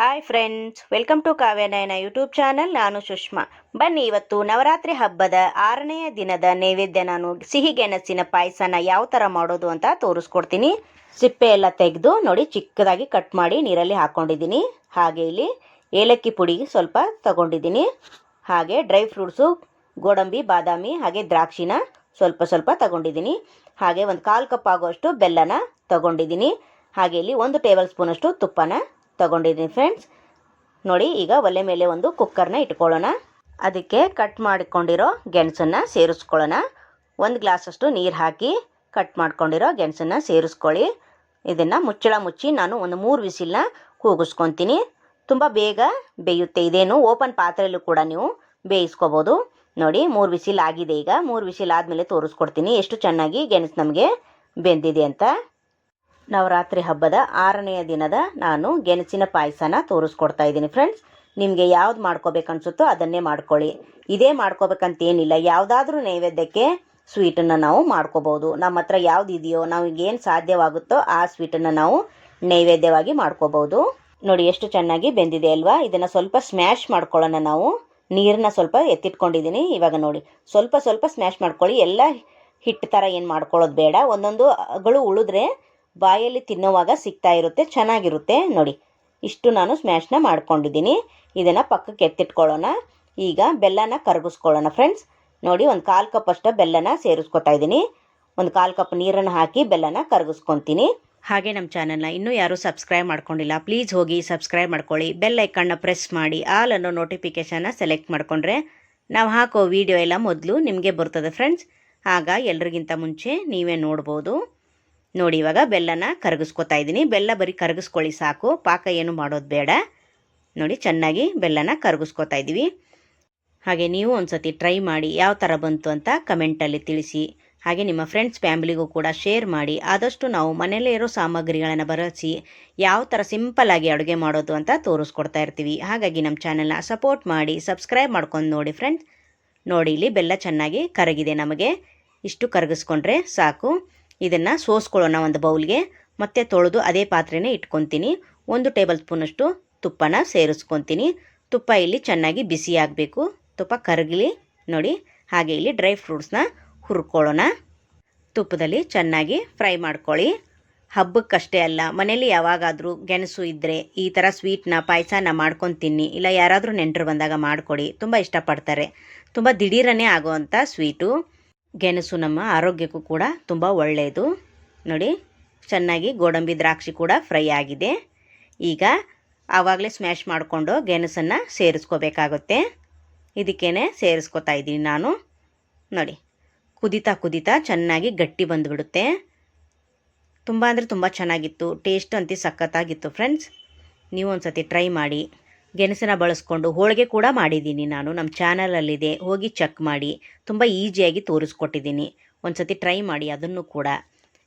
Hi friends welcome to Kavyanayana YouTube channel ನಾನು ಸುಷ್ಮಾ. ಬನ್ನಿ ಇವತ್ತು ನವರಾತ್ರಿ ಹಬ್ಬದ ಆರನೆಯ ದಿನದ ನೈವೇದ್ಯ ನಾನು ಸಿಹಿ ಗೆಣಸಿನ ಪಾಯಸನ ಯಾವ ಥರ ಮಾಡೋದು ಅಂತ ತೋರಿಸ್ಕೊಡ್ತೀನಿ. ಸಿಪ್ಪೆ ಎಲ್ಲ ತೆಗೆದು ನೋಡಿ ಚಿಕ್ಕದಾಗಿ ಕಟ್ ಮಾಡಿ ನೀರಲ್ಲಿ ಹಾಕ್ಕೊಂಡಿದ್ದೀನಿ ಹಾಗೆ ಇಲ್ಲಿ ಏಲಕ್ಕಿ ಪುಡಿ ಸ್ವಲ್ಪ ತಗೊಂಡಿದ್ದೀನಿ. ಹಾಗೆ ಡ್ರೈ ಫ್ರೂಟ್ಸು ಗೋಡಂಬಿ, ಬಾದಾಮಿ, ಹಾಗೆ ದ್ರಾಕ್ಷಿನ ಸ್ವಲ್ಪ ಸ್ವಲ್ಪ ತಗೊಂಡಿದ್ದೀನಿ. ಹಾಗೆ ಒಂದು ಕಾಲು ಕಪ್ ಆಗೋಷ್ಟು ಬೆಲ್ಲನ ತಗೊಂಡಿದ್ದೀನಿ. ಹಾಗೆ ಇಲ್ಲಿ ಒಂದು ಟೇಬಲ್ ಸ್ಪೂನಷ್ಟು ತುಪ್ಪನ ತಗೊಂಡಿದ್ದೀನಿ ಫ್ರೆಂಡ್ಸ್ ನೋಡಿ, ಈಗ ಒಲೆ ಮೇಲೆ ಒಂದು ಕುಕ್ಕರ್ನ ಇಟ್ಕೊಳ್ಳೋಣ. ಅದಕ್ಕೆ ಕಟ್ ಮಾಡಿಕೊಂಡಿರೋ ಗೆಣಸನ್ನು ಸೇರಿಸ್ಕೊಳ್ಳೋಣ. ಒಂದು ಗ್ಲಾಸಷ್ಟು ನೀರು ಹಾಕಿ ಕಟ್ ಮಾಡ್ಕೊಂಡಿರೋ ಗೆಣಸನ್ನು ಸೇರಿಸ್ಕೊಳ್ಳಿ. ಇದನ್ನು ಮುಚ್ಚಳ ಮುಚ್ಚಿ ನಾನು ಒಂದು ಮೂರು ವಿಸಿಲ್ನ ಕೂಗಿಸ್ಕೊತೀನಿ. ತುಂಬ ಬೇಗ ಬೇಯುತ್ತೆ. ಇದೇನು ಓಪನ್ ಪಾತ್ರೆಯಲ್ಲೂ ಕೂಡ ನೀವು ಬೇಯಿಸ್ಕೋಬೋದು. ನೋಡಿ, ಮೂರು ವಿಸಿಲ್ ಆಗಿದೆ ಈಗ. ಮೂರು ವಿಸಿಲ್ ಆದಮೇಲೆ ತೋರಿಸ್ಕೊಡ್ತೀನಿ. ಎಷ್ಟು ಚೆನ್ನಾಗಿ ಗೆಣಸು ನಮಗೆ ಬೆಂದಿದೆ ಅಂತ. ನವರಾತ್ರಿ ಹಬ್ಬದ ಆರನೆಯ ದಿನದ ನಾನು ಗೆಣಸಿನ ಪಾಯಸನ ತೋರಿಸ್ಕೊಡ್ತಾ ಇದ್ದೀನಿ ಫ್ರೆಂಡ್ಸ್ ನಿಮಗೆ ಯಾವ್ದು ಮಾಡ್ಕೋಬೇಕನ್ಸುತ್ತೋ ಅದನ್ನೇ ಮಾಡ್ಕೊಳ್ಳಿ. ಇದೇ ಮಾಡ್ಕೋಬೇಕಂತ ಏನಿಲ್ಲ ಯಾವುದಾದ್ರೂ ನೈವೇದ್ಯಕ್ಕೆ ಸ್ವೀಟನ್ನು ನಾವು ಮಾಡ್ಕೋಬಹುದು ನಮ್ಮ ಹತ್ರ ಯಾವ್ದು ಇದೆಯೋ ನಮಗೇನು ಸಾಧ್ಯವಾಗುತ್ತೋ ಆ ಸ್ವೀಟನ್ನು ನಾವು ನೈವೇದ್ಯವಾಗಿ ಮಾಡ್ಕೋಬಹುದು ನೋಡಿ, ಎಷ್ಟು ಚೆನ್ನಾಗಿ ಬೆಂದಿದೆ ಅಲ್ವಾ? ಇದನ್ನು ಸ್ವಲ್ಪ ಸ್ಮ್ಯಾಶ್ ಮಾಡ್ಕೊಳ್ಳೋಣ ನಾವು. ನೀರನ್ನ ಸ್ವಲ್ಪ ಎತ್ತಿಟ್ಕೊಂಡಿದ್ದೀನಿ ಇವಾಗ ನೋಡಿ, ಸ್ವಲ್ಪ ಸ್ವಲ್ಪ ಸ್ಮ್ಯಾಶ್ ಮಾಡ್ಕೊಳ್ಳಿ. ಎಲ್ಲ ಹಿಟ್ಟು ಥರ ಏನು ಮಾಡ್ಕೊಳ್ಳೋದು ಬೇಡ. ಒಂದೊಂದು ಗಳು ಉಳಿದ್ರೆ ಬಾಯಲ್ಲಿ ತಿನ್ನೋವಾಗ ಸಿಗ್ತಾ ಇರುತ್ತೆ, ಚೆನ್ನಾಗಿರುತ್ತೆ ನೋಡಿ. ಇಷ್ಟು ನಾನು ಸ್ಮ್ಯಾಶ್ನ ಮಾಡ್ಕೊಂಡಿದ್ದೀನಿ. ಇದನ್ನು ಪಕ್ಕಕ್ಕೆ ಎತ್ತಿಟ್ಕೊಳ್ಳೋಣ. ಈಗ ಬೆಲ್ಲನ ಕರಗಿಸ್ಕೊಳ್ಳೋಣ ಫ್ರೆಂಡ್ಸ್ ನೋಡಿ, ಒಂದು ಕಾಲು ಕಪ್ ಅಷ್ಟು ಬೆಲ್ಲನ ಸೇರಿಸ್ಕೊತಾ ಇದ್ದೀನಿ. ಒಂದು ಕಾಲು ಕಪ್ ನೀರನ್ನು ಹಾಕಿ ಬೆಲ್ಲನ ಕರಗಿಸ್ಕೊತೀನಿ. ಹಾಗೆ ನಮ್ಮ ಚಾನಲ್ನ ಇನ್ನೂ ಯಾರೂ ಸಬ್ಸ್ಕ್ರೈಬ್ ಮಾಡ್ಕೊಂಡಿಲ್ಲ ಪ್ಲೀಸ್ ಹೋಗಿ ಸಬ್ಸ್ಕ್ರೈಬ್ ಮಾಡ್ಕೊಳ್ಳಿ. ಬೆಲ್ ಐಕನ್ನ ಪ್ರೆಸ್ ಮಾಡಿ ಆಲ್ ಅನ್ನೋ ನೋಟಿಫಿಕೇಷನ್ನ ಸೆಲೆಕ್ಟ್ ಮಾಡಿಕೊಂಡ್ರೆ ನಾವು ಹಾಕೋ ವಿಡಿಯೋ ಎಲ್ಲ ಮೊದಲು ನಿಮಗೆ ಬರ್ತದೆ ಫ್ರೆಂಡ್ಸ್ ಆಗ ಎಲ್ರಿಗಿಂತ ಮುಂಚೆ ನೀವೇ ನೋಡ್ಬೋದು. ನೋಡಿ ಇವಾಗ ಬೆಲ್ಲನ ಕರಗಿಸ್ಕೊತಾ ಇದ್ದೀನಿ. ಬೆಲ್ಲ ಬರೀ ಕರಗಿಸ್ಕೊಳ್ಳಿ ಸಾಕು. ಪಾಕ ಏನು ಮಾಡೋದು ಬೇಡ. ನೋಡಿ ಚೆನ್ನಾಗಿ ಬೆಲ್ಲನ ಕರಗಿಸ್ಕೊತಾ ಇದ್ದೀವಿ. ಹಾಗೆ ನೀವು ಒಂದು ಸತಿ ಟ್ರೈ ಮಾಡಿ ಯಾವ ಥರ ಬಂತು ಅಂತ ಕಮೆಂಟಲ್ಲಿ ತಿಳಿಸಿ. ಹಾಗೆ ನಿಮ್ಮ ಫ್ರೆಂಡ್ಸ್, ಫ್ಯಾಮಿಲಿಗೂ ಕೂಡ ಶೇರ್ ಮಾಡಿ. ಆದಷ್ಟು ನಾವು ಮನೆಯಲ್ಲೇ ಇರೋ ಸಾಮಗ್ರಿಗಳನ್ನು ಬಳಸಿ ಯಾವ ಥರ ಸಿಂಪಲ್ಲಾಗಿ ಅಡುಗೆ ಮಾಡೋದು ಅಂತ ತೋರಿಸ್ಕೊಡ್ತಾ ಇರ್ತೀವಿ. ಹಾಗಾಗಿ ನಮ್ಮ ಚಾನೆಲ್ನ ಸಪೋರ್ಟ್ ಮಾಡಿ, ಸಬ್ಸ್ಕ್ರೈಬ್ ಮಾಡ್ಕೊಂಡು ನೋಡಿ ಫ್ರೆಂಡ್ಸ್. ನೋಡಿ ಇಲ್ಲಿ ಬೆಲ್ಲ ಚೆನ್ನಾಗಿ ಕರಗಿದೆ ನಮಗೆ. ಇಷ್ಟು ಕರಗಿಸ್ಕೊಂಡ್ರೆ ಸಾಕು. ಇದನ್ನು ಸೋಸ್ಕೊಳ್ಳೋಣ ಒಂದು ಬೌಲ್ಗೆ. ಮತ್ತೆ ತೊಳೆದು ಅದೇ ಪಾತ್ರೆನೇ ಇಟ್ಕೊತೀನಿ. ಒಂದು ಟೇಬಲ್ ಸ್ಪೂನಷ್ಟು ತುಪ್ಪನ ಸೇರಿಸ್ಕೊತೀನಿ. ತುಪ್ಪ ಇಲ್ಲಿ ಚೆನ್ನಾಗಿ ಬಿಸಿ ಆಗಬೇಕು. ತುಪ್ಪ ಕರಗಲಿ ನೋಡಿ. ಹಾಗೆ ಇಲ್ಲಿ ಡ್ರೈ ಫ್ರೂಟ್ಸ್ನ ಹುರ್ಕೊಳ್ಳೋಣ. ತುಪ್ಪದಲ್ಲಿ ಚೆನ್ನಾಗಿ ಫ್ರೈ ಮಾಡ್ಕೊಳ್ಳಿ. ಹಬ್ಬಕ್ಕಷ್ಟೇ ಅಲ್ಲ ಮನೇಲಿ ಯಾವಾಗಾದರೂ ಗೆಣಸು ಇದ್ದರೆ ಈ ಥರ ಸ್ವೀಟ್ನ, ಪಾಯಸನ ಮಾಡ್ಕೊಂಡು ತಿನ್ನಿ ಇಲ್ಲ ಯಾರಾದರೂ ನೆಂಟರು ಬಂದಾಗ ಮಾಡಿಕೊಡಿ. ತುಂಬ ಇಷ್ಟಪಡ್ತಾರೆ. ತುಂಬ ದಿಢೀರನೇ ಆಗೋವಂಥ ಸ್ವೀಟು. ಗೆಣಸು ನಮ್ಮ ಆರೋಗ್ಯಕ್ಕೂ ಕೂಡ ತುಂಬ ಒಳ್ಳೆಯದು. ನೋಡಿ, ಚೆನ್ನಾಗಿ ಗೋಡಂಬಿ ದ್ರಾಕ್ಷಿ ಕೂಡ ಫ್ರೈ ಆಗಿದೆ. ಈಗ ಆವಾಗಲೇ ಸ್ಮ್ಯಾಶ್ ಮಾಡಿಕೊಂಡು ಗೆಣಸನ್ನು ಸೇರಿಸ್ಕೋಬೇಕಾಗುತ್ತೆ. ಇದಕ್ಕೇ ಸೇರಿಸ್ಕೊತಾ ಇದ್ದೀನಿ ನಾನು. ನೋಡಿ, ಕುದಿತಾ ಕುದಿತಾ ಚೆನ್ನಾಗಿ ಗಟ್ಟಿ ಬಂದುಬಿಡುತ್ತೆ. ತುಂಬ ಅಂದರೆ ತುಂಬ ಚೆನ್ನಾಗಿತ್ತು. ಟೇಸ್ಟ್ ಅಂತೂ ಸಖತ್ತಾಗಿತ್ತು, ಫ್ರೆಂಡ್ಸ್. ನೀವು ಒಂದು ಸತಿ ಟ್ರೈ ಮಾಡಿ. ಗೆಣಸನ್ನ ಬಳಸ್ಕೊಂಡು ಹೋಳಿಗೆ ಕೂಡ ಮಾಡಿದ್ದೀನಿ ನಾನು. ನಮ್ಮ ಚಾನಲಲ್ಲಿದೆ ಹೋಗಿ ಚೆಕ್ ಮಾಡಿ. ತುಂಬ ಈಸಿಯಾಗಿ ತೋರಿಸ್ಕೊಟ್ಟಿದ್ದೀನಿ. ಒಂದು ಸತಿ ಟ್ರೈ ಮಾಡಿ, ಅದನ್ನು ಕೂಡ.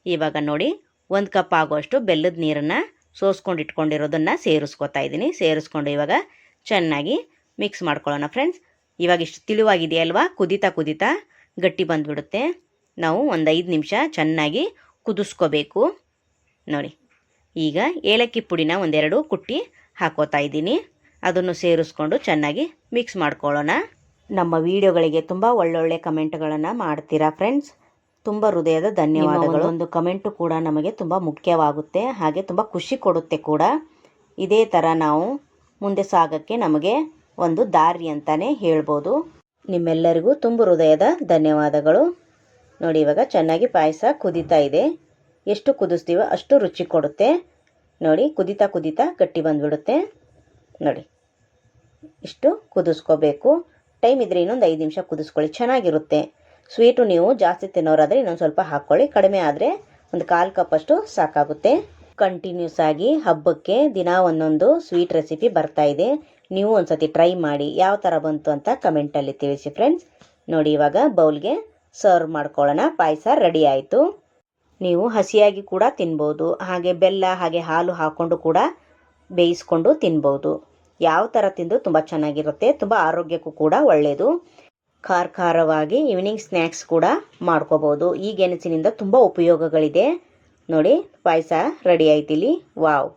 ಇವಾಗ ನೋಡಿ, ಒಂದು ಕಪ್ ಆಗೋಷ್ಟು ಬೆಲ್ಲದ ನೀರನ್ನು ಸೋಸ್ಕೊಂಡು ಇಟ್ಕೊಂಡಿರೋದನ್ನು ಸೇರಿಸ್ಕೊತಾ ಇದ್ದೀನಿ. ಸೇರಿಸ್ಕೊಂಡು ಇವಾಗ ಚೆನ್ನಾಗಿ ಮಿಕ್ಸ್ ಮಾಡ್ಕೊಳ್ಳೋಣ ಫ್ರೆಂಡ್ಸ್ ಇವಾಗ ಇಷ್ಟು ತಿಳಿವಾಗಿದೆಯಲ್ವಾ ಕುದಿತಾ ಕುದಿತಾ ಗಟ್ಟಿ ಬಂದುಬಿಡುತ್ತೆ. ನಾವು ಒಂದು ಐದು ನಿಮಿಷ ಚೆನ್ನಾಗಿ ಕುದಿಸ್ಕೋಬೇಕು. ನೋಡಿ, ಈಗ ಏಲಕ್ಕಿ ಪುಡಿನ ಒಂದೆರಡು ಕುಟ್ಟಿ ಹಾಕೋತಾ ಇದ್ದೀನಿ. ಅದನ್ನು ಸೇರಿಸ್ಕೊಂಡು ಚೆನ್ನಾಗಿ ಮಿಕ್ಸ್ ಮಾಡ್ಕೊಳ್ಳೋಣ. ನಮ್ಮ ವಿಡಿಯೋಗಳಿಗೆ ತುಂಬ ಒಳ್ಳೊಳ್ಳೆ ಕಮೆಂಟ್ಗಳನ್ನು ಮಾಡ್ತೀರಾ ಫ್ರೆಂಡ್ಸ್ ತುಂಬ ಹೃದಯದ ಧನ್ಯವಾದಗಳು. ಒಂದು ಕಮೆಂಟು ಕೂಡ ನಮಗೆ ತುಂಬ ಮುಖ್ಯವಾಗುತ್ತೆ, ಹಾಗೆ ತುಂಬ ಖುಷಿ ಕೊಡುತ್ತೆ ಕೂಡ. ಇದೇ ಥರ ನಾವು ಮುಂದೆ ಸಾಗಕ್ಕೆ ನಮಗೆ ಒಂದು ದಾರಿ ಅಂತಲೇ ಹೇಳ್ಬೋದು. ನಿಮ್ಮೆಲ್ಲರಿಗೂ ತುಂಬ ಹೃದಯದ ಧನ್ಯವಾದಗಳು. ನೋಡಿ, ಇವಾಗ ಚೆನ್ನಾಗಿ ಪಾಯಸ ಕುದೀತಾ ಇದೆ. ಎಷ್ಟು ಕುದಿಸ್ತೀವೋ ಅಷ್ಟು ರುಚಿ ಕೊಡುತ್ತೆ. ನೋಡಿ, ಕುದೀತಾ ಕುದೀತಾ ಗಟ್ಟಿ ಬಂದುಬಿಡುತ್ತೆ. ನೋಡಿ. ಇಷ್ಟು ಕುದಿಸ್ಕೋಬೇಕು. ಟೈಮ್ ಇದ್ದರೆ ಇನ್ನೊಂದು ಐದು ನಿಮಿಷ ಕುದಿಸ್ಕೊಳ್ಳಿ. ಚೆನ್ನಾಗಿರುತ್ತೆ. ಸ್ವೀಟು ನೀವು ಜಾಸ್ತಿ ತಿನ್ನೋರಾದರೆ ಇನ್ನೊಂದು ಸ್ವಲ್ಪ ಹಾಕ್ಕೊಳ್ಳಿ. ಕಡಿಮೆ ಆದರೆ ಒಂದು ಕಾಲು ಕಪ್ಪಷ್ಟು ಸಾಕಾಗುತ್ತೆ. ಕಂಟಿನ್ಯೂಸ್ ಆಗಿ ಹಬ್ಬಕ್ಕೆ ದಿನ ಒಂದೊಂದು ಸ್ವೀಟ್ ರೆಸಿಪಿ ಬರ್ತಾ ಇದೆ. ನೀವು ಒಂದ್ಸತಿ ಟ್ರೈ ಮಾಡಿ. ಯಾವ ಥರ ಬಂತು ಅಂತ ಕಮೆಂಟಲ್ಲಿ ತಿಳಿಸಿ ಫ್ರೆಂಡ್ಸ್ ನೋಡಿ, ಇವಾಗ ಬೌಲ್ಗೆ ಸರ್ವ್ ಮಾಡ್ಕೊಳ್ಳೋಣ. ಪಾಯಸ ರೆಡಿ ಆಯಿತು. ನೀವು ಹಸಿಯಾಗಿ ಕೂಡ ತಿನ್ಬೋದು. ಹಾಗೆ ಬೆಲ್ಲ, ಹಾಗೆ ಹಾಲು ಹಾಕ್ಕೊಂಡು ಕೂಡ ಬೇಯಿಸ್ಕೊಂಡು ತಿನ್ಬೋದು. ಯಾವ ಥರ ತಿಂದು ತುಂಬ ಚೆನ್ನಾಗಿರುತ್ತೆ, ತುಂಬ ಆರೋಗ್ಯಕ್ಕೂ ಕೂಡ ಒಳ್ಳೆಯದು ಖಾರ ಖಾರವಾಗಿ ಈವ್ನಿಂಗ್ ಸ್ನ್ಯಾಕ್ಸ್ ಕೂಡ ಮಾಡ್ಕೋಬೋದು. ಈ ಗೆಣಸಿನಿಂದ ತುಂಬ ಉಪಯೋಗಗಳಿದೆ. ನೋಡಿ, ಪಾಯಸ ರೆಡಿ ಆಯ್ತು ಇಲ್ಲಿ ವಾವ್,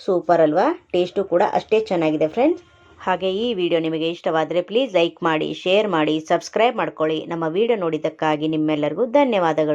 ಸೂಪರ್ ಅಲ್ವಾ? ಟೇಸ್ಟು ಕೂಡ ಅಷ್ಟೇ ಚೆನ್ನಾಗಿದೆ ಫ್ರೆಂಡ್ಸ್ ಹಾಗೆ ಈ ವಿಡಿಯೋ ನಿಮಗೆ ಇಷ್ಟವಾದರೆ ಪ್ಲೀಸ್ ಲೈಕ್ ಮಾಡಿ ಶೇರ್ ಮಾಡಿ ಸಬ್ಸ್ಕ್ರೈಬ್ ಮಾಡ್ಕೊಳ್ಳಿ. ನಮ್ಮ ವಿಡಿಯೋ ನೋಡಿದ್ದಕ್ಕಾಗಿ ನಿಮ್ಮೆಲ್ಲರಿಗೂ ಧನ್ಯವಾದಗಳು.